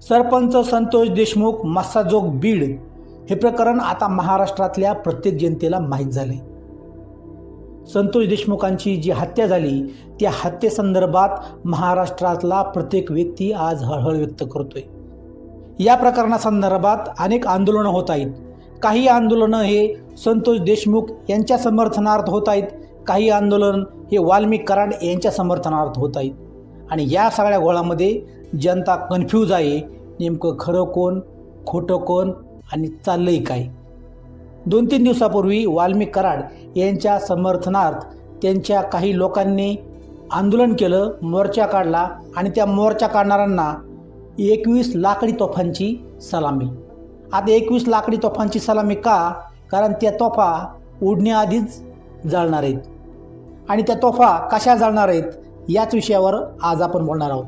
सरपंच संतोष देशमुख मस्साजोग बीड हे प्रकरण आता महाराष्ट्रातल्या प्रत्येक जनतेला माहीत झाले संतोष देशमुखांची जी हत्या झाली त्या हत्येसंदर्भात महाराष्ट्रातला प्रत्येक व्यक्ती आज हळहळ व्यक्त करतोय. या प्रकरणासंदर्भात अनेक आंदोलनं होत आहेत. काही आंदोलनं हे संतोष देशमुख यांच्या समर्थनार्थ होत आहेत काही आंदोलन हे वाल्मिक कराड यांच्या समर्थनार्थ होत आहेत. आणि या सगळ्या गोळामध्ये जनता कन्फ्यूज आहे. नेमकं खरं कोण खोटं कोण आणि चाललंही काय? दोन तीन दिवसापूर्वी वाल्मिक कराड यांच्या समर्थनार्थ त्यांच्या काही लोकांनी आंदोलन केलं मोर्चा काढला आणि त्या मोर्चा काढणाऱ्यांना एकवीस लाकडी तोफांची सलामी. आता एकवीस लाकडी तोफांची सलामी का? कारण त्या तोफा उडण्याआधीच जाळणार आहेत. आणि त्या तोफा कशा जाळणार आहेत याच विषयावर आज आपण बोलणार आहोत.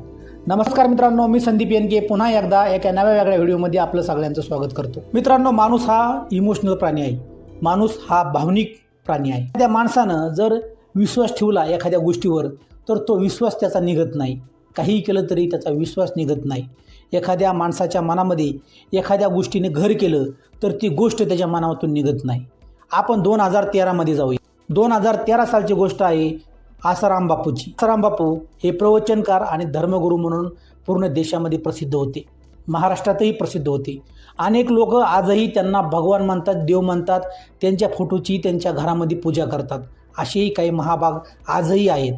नमस्कार मित्रांनो मी संदीप येनके पुन्हा एकदा एका नव्या वेगळ्या व्हिडिओमध्ये आपलं सगळ्यांचं स्वागत करतो. मित्रांनो माणूस हा इमोशनल प्राणी आहे. माणूस हा भावनिक प्राणी आहे. त्या माणसानं जर विश्वास ठेवला एखाद्या गोष्टीवर तर तो विश्वास त्याचा निघत नाही. काहीही केलं तरी त्याचा विश्वास निघत नाही. एखाद्या माणसाच्या मनामध्ये एखाद्या गोष्टीने घर केलं तर ती गोष्ट त्याच्या मनातून निघत नाही. आपण दोन हजार तेरामध्ये जाऊया. दोन हजार तेरा सालची गोष्ट आहे आसाराम बापूची आसाराम बापू हे प्रवचनकार आणि धर्मगुरू म्हणून पूर्ण देशामध्ये प्रसिद्ध होते. महाराष्ट्रातही प्रसिद्ध होते. अनेक लोक आजही त्यांना भगवान मानतात देव मानतात त्यांच्या फोटोची त्यांच्या घरामध्ये पूजा करतात. असेही काही महाभाग आजही आहेत.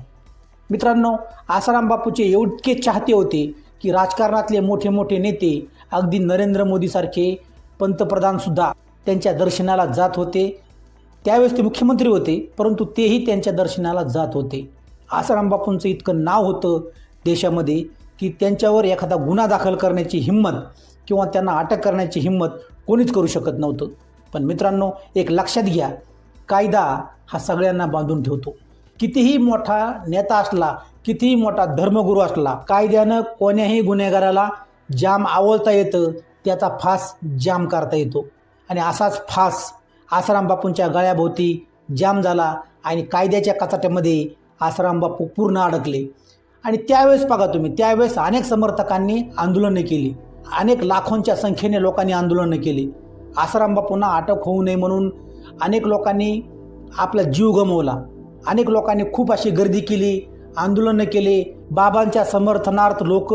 मित्रांनो आसाराम बापूचे एवढके चाहते होते की राजकारणातले मोठे मोठे नेते अगदी नरेंद्र मोदीसारखे पंतप्रधानसुद्धा त्यांच्या दर्शनाला जात होते. त्यावेळेस ते मुख्यमंत्री होते परंतु तेही त्यांच्या दर्शनाला जात होते. आसाराम बापूंचं इतकं नाव होतं देशामध्ये की त्यांच्यावर एखादा गुन्हा दाखल करण्याची हिंमत किंवा त्यांना अटक करण्याची हिंमत कोणीच करू शकत नव्हतं. पण मित्रांनो एक लक्षात घ्या कायदा हा सगळ्यांना बांधून ठेवतो. कितीही मोठा नेता असला कितीही मोठा धर्मगुरू असला कायद्यानं कोण्याही गुन्हेगाराला जाम आवळता येतं त्याचा फास जाम करता येतो. आणि असाच फास आसाराम बापूंच्या गळ्याभोवती जाम झाला आणि कायद्याच्या कचाट्यामध्ये आसाराम बापू पूर्ण अडकले. आणि त्यावेळेस बघा तुम्ही त्यावेळेस अनेक समर्थकांनी आंदोलनं केली. अनेक लाखोंच्या संख्येने लोकांनी आंदोलनं केली. आसाराम बापूंना अटक होऊ नये म्हणून अनेक लोकांनी आपला जीव गमवला. अनेक लोकांनी खूप अशी गर्दी केली आंदोलनं केले. बाबांच्या समर्थनार्थ लोक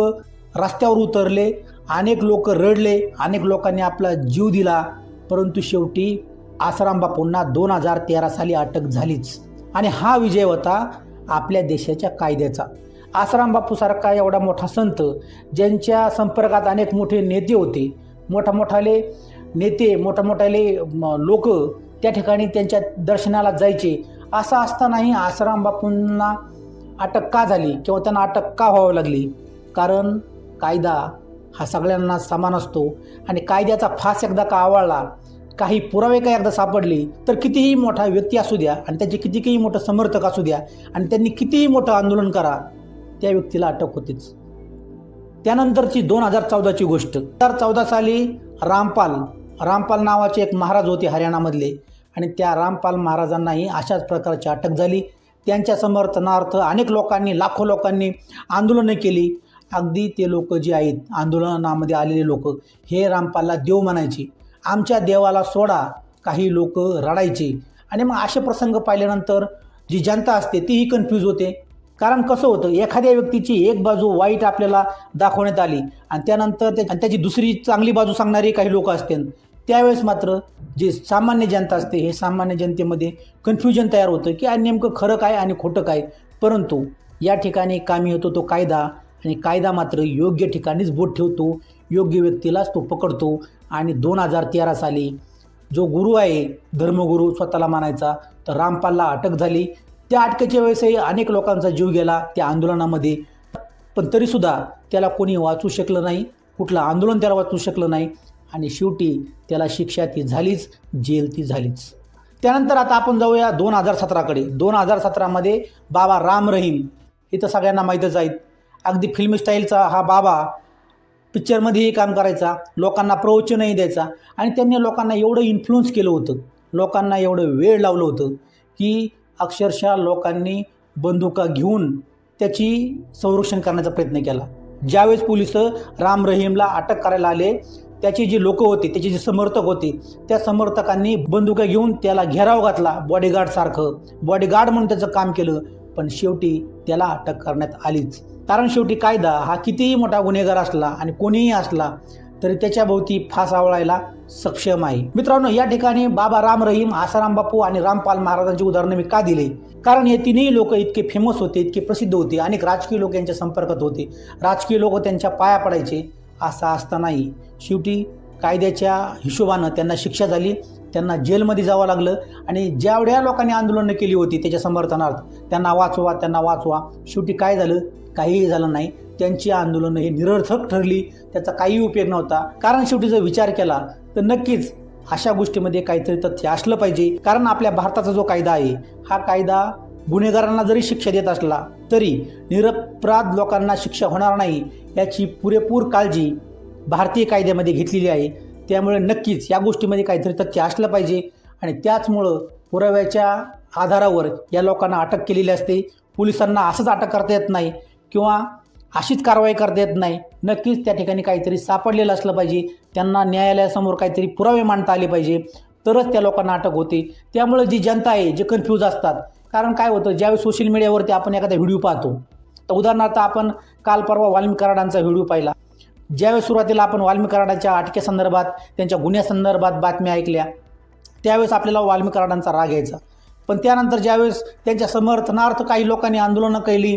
रस्त्यावर उतरले. अनेक लोक रडले. अनेक लोकांनी आपला जीव दिला. परंतु शेवटी आसारामबापूंना दोन हजार तेरा साली अटक झालीच. आणि हा विजय होता आपल्या देशाच्या कायद्याचा. आसाराम बापूसारखा एवढा मोठा संत ज्यांच्या संपर्कात अनेक मोठे नेते होते. मोठा मोठाले नेते मोठा मोठाले लोक त्या ठिकाणी त्यांच्या दर्शनाला जायचे. असं असतानाही आसाराम बापूंना अटक का झाली किंवा त्यांना अटक का व्हावं लागली? कारण कायदा हा सगळ्यांना समान असतो. आणि कायद्याचा फास एकदा का आवळला काही पुरावे काय एकदा सापडले तर कितीही मोठा व्यक्ती असू द्या आणि त्याचे कितीही मोठं समर्थक असू द्या आणि त्यांनी कितीही मोठं आंदोलन करा त्या व्यक्तीला अटक होतीच. त्यानंतरची दोन हजार चौदाची गोष्ट. दोन हजार चौदा साली रामपाल रामपाल नावाचे एक महाराज होते हरियाणामधले आणि त्या रामपाल महाराजांनाही अशाच प्रकारची अटक झाली. त्यांच्या समर्थनार्थ अनेक लोकांनी लाखो लोकांनी आंदोलनं केली. अगदी ते लोक जे आहेत आंदोलनामध्ये आलेले लोक हे रामपालला देव म्हणायचे. आमच्या देवाला सोडा. काही लोक रडायचे. आणि मग असे प्रसंग पाहिल्यानंतर जी जनता असते तीही कन्फ्यूज होते. कारण कसं होतं एखाद्या व्यक्तीची एक बाजू वाईट आपल्याला दाखवण्यात आली आणि त्यानंतर ते त्याची दुसरी चांगली बाजू सांगणारी काही लोक असतील त्यावेळेस मात्र जे सामान्य जनता असते हे सामान्य जनतेमध्ये कन्फ्युजन तयार होतं की आणि नेमकं खरं काय आणि खोटं काय? परंतु या ठिकाणी कामी होतो तो कायदा. आणि कायदा मात्र योग्य ठिकाणीच बोट ठेवतो. योग्य व्यक्तीलाच तो पकडतो. आणि दोन हजार तेरा साली जो गुरु आहे धर्मगुरू स्वतःला मानायचा तर रामपालला अटक झाली. त्या अटकेच्या वेळेसही अनेक लोकांचा जीव गेला त्या आंदोलनामध्ये. पण तरीसुद्धा त्याला कोणी वाचू शकलं नाही कुठलं आंदोलन त्याला वाचू शकलं नाही आणि शेवटी त्याला शिक्षा ती झालीच जेल ती झालीच. त्यानंतर आता आपण जाऊया दोन हजार सतराकडे. दोन हजार सतरामध्ये बाबा राम रहीम हे तर सगळ्यांना माहीतच आहेत. अगदी फिल्म स्टाईलचा हा बाबा पिक्चरमध्येही काम करायचा लोकांना प्रवचनही द्यायचा आणि त्यांनी लोकांना एवढं इन्फ्लुअन्स केलं होतं लोकांना एवढं वेळ लावलं होतं की अक्षरशः लोकांनी बंदुका घेऊन त्याची संरक्षण करण्याचा प्रयत्न केला. ज्यावेळेस पोलीस राम रहीमला अटक करायला आले त्याचे जे लोक होते त्याचे जे समर्थक होते त्या समर्थकांनी बंदुका घेऊन त्याला घेराव घातला बॉडीगार्डसारखं बॉडीगार्ड म्हणून त्याचं काम केलं पण शेवटी त्याला अटक करण्यात आलीच. कारण शेवटी कायदा हा कितीही मोठा गुन्हेगार असला आणि कोणीही असला तरी त्याच्याभोवती फास आवळायला सक्षम आहे. मित्रांनो या ठिकाणी बाबा राम रहीम आसाराम बापू आणि रामपाल महाराजांची उदाहरणं मी का दिले? कारण हे तिन्ही लोक इतके फेमस होते इतके प्रसिद्ध होते अनेक राजकीय लोक यांच्या संपर्कात होते. राजकीय लोक त्यांच्या पाया पडायचे असा असतानाही शेवटी कायद्याच्या हिशोबानं त्यांना शिक्षा झाली त्यांना जेलमध्ये जावं लागलं आणि ज्यावढ्या लोकांनी आंदोलनं केली होती त्याच्या समर्थनार्थ त्यांना वाचवा त्यांना वाचवा. शेवटी काय झालं? काहीही झालं नाही. त्यांची आंदोलनं हे निरर्थक ठरली. त्याचा काही उपयोग नव्हता. कारण शेवटी जर विचार केला तर नक्कीच अशा गोष्टीमध्ये काहीतरी तथ्य असलं पाहिजे. कारण आपल्या भारताचा जो कायदा आहे हा कायदा गुन्हेगारांना जरी शिक्षा देत असला तरी निरपराध लोकांना शिक्षा होणार नाही याची पुरेपूर काळजी भारतीय कायद्यामध्ये घेतलेली आहे. त्यामुळे नक्कीच या गोष्टीमध्ये काहीतरी तथ्य असलं पाहिजे. आणि त्याचमुळं पुराव्याच्या आधारावर या लोकांना अटक केलेली असते. पोलिसांना असंच अटक करता येत नाही. किंवा अशीच कारवाई करता येत नाही नक्कीच त्या ठिकाणी काहीतरी सापडलेलं असलं पाहिजे त्यांना न्यायालयासमोर काहीतरी पुरावे मांडता आले पाहिजे तरच त्या लोकांना अटक होते. त्यामुळे जी जनता आहे जे कन्फ्यूज असतात. कारण काय होतं ज्यावेळी सोशल मीडियावरती आपण एखादा व्हिडिओ पाहतो तर उदाहरणार्थ आपण काल परवा वाल्मी कराडांचा व्हिडिओ पाहिला. ज्यावेळेस सुरुवातीला आपण वाल्मी कराडाच्या अटकेसंदर्भात त्यांच्या गुन्ह्यासंदर्भात बातम्या ऐकल्या त्यावेळेस आपल्याला वाल्मी कराडांचा राग यायचा. पण त्यानंतर ज्यावेळेस त्यांच्या समर्थनार्थ काही लोकांनी आंदोलनं केली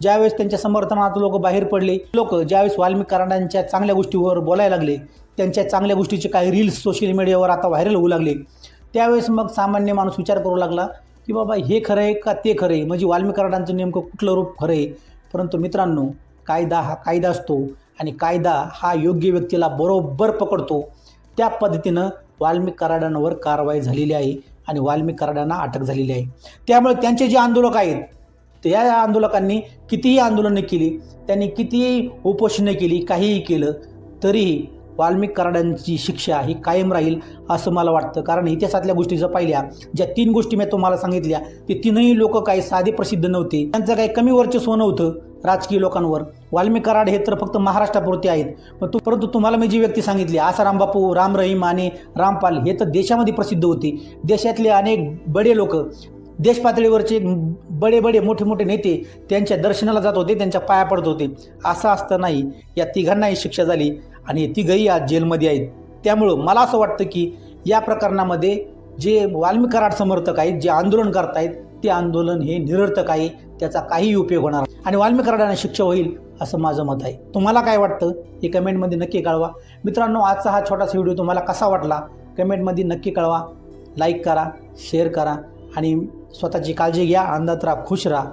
ज्यावेळेस त्यांच्या समर्थनात लोक बाहेर पडले लोक ज्यावेळेस वाल्मिकी कराडांच्या चांगल्या गोष्टीवर बोलायला लागले त्यांच्या चांगल्या गोष्टीचे काही रील्स सोशल मीडियावर आता व्हायरल होऊ लागले त्यावेळेस मग सामान्य माणूस विचार करू लागला की बाबा हे खरं आहे का ते खरं आहे? म्हणजे वाल्मिकी कराडांचं नेमकं कुठलं रूप खरं आहे? परंतु मित्रांनो कायदा हा कायदा असतो आणि कायदा हा योग्य व्यक्तीला बरोबर पकडतो. त्या पद्धतीनं वाल्मिक कराडांवर कारवाई झालेली आहे आणि वाल्मिक कराडांना अटक झालेली आहे. त्यामुळे त्यांचे जे आंदोलक आहेत त्या आंदोलकांनी कितीही आंदोलनं केली त्यांनी कितीही उपोषणं केली काहीही केलं तरीही वाल्मिक कराडांची शिक्षा ही कायम राहील असं मला वाटतं. कारण इतिहासातल्या गोष्टी जर पाहिल्या ज्या तीन गोष्टी मी तुम्हाला सांगितल्या ते तीनही लोक काही साधे प्रसिद्ध नव्हते. त्यांचं काही कमी वर्चस्व नव्हतं राजकीय लोकांवर. वाल्मिक कराड हे तर फक्त महाराष्ट्रापुरते आहेत. पण तू परंतु तुम्हाला मी जी व्यक्ती सांगितली आसाराम बापू राम रहीम आणि रामपाल हे तर देशामध्ये प्रसिद्ध होते. देशातले अनेक बडे लोक देशपातळीवरचे बडे बडे मोठे मोठे नेते त्यांच्या दर्शनाला जात होते त्यांच्या पाया पडत होते. असं असतानाही या तिघांनाही शिक्षा झाली आणि तिघही आज जेलमध्ये आहेत. त्यामुळं मला असं वाटतं की या प्रकरणामध्ये जे वाल्मिक कराड समर्थक आहेत जे आंदोलन करतायत ते आंदोलन हे निरर्थक आहे त्याचा काही उपयोग होणार आणि वाल्मिकराडांना शिक्षा होईल असं माझं मत आहे. तुम्हाला काय वाटतं? हे कमेंटमध्ये नक्की कळवा. मित्रांनो आजचा हा छोटासा व्हिडिओ तुम्हाला कसा वाटला? कमेंटमध्ये नक्की कळवा. लाईक करा शेअर करा आणि स्वतःची काळजी घ्या आनंदात राहा खुश राहा.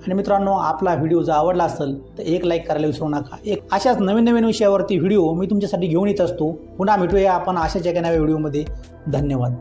आणि मित्रांनो आपला व्हिडिओ जर आवडला असेल तर एक लाईक करायला विसरू नका. एक अशाच नवीन नवीन विषयावरती व्हिडिओ मी तुमच्यासाठी घेऊन येत असतो. पुन्हा भेटूया आपण अशाच एका नव्या व्हिडिओमध्ये. धन्यवाद.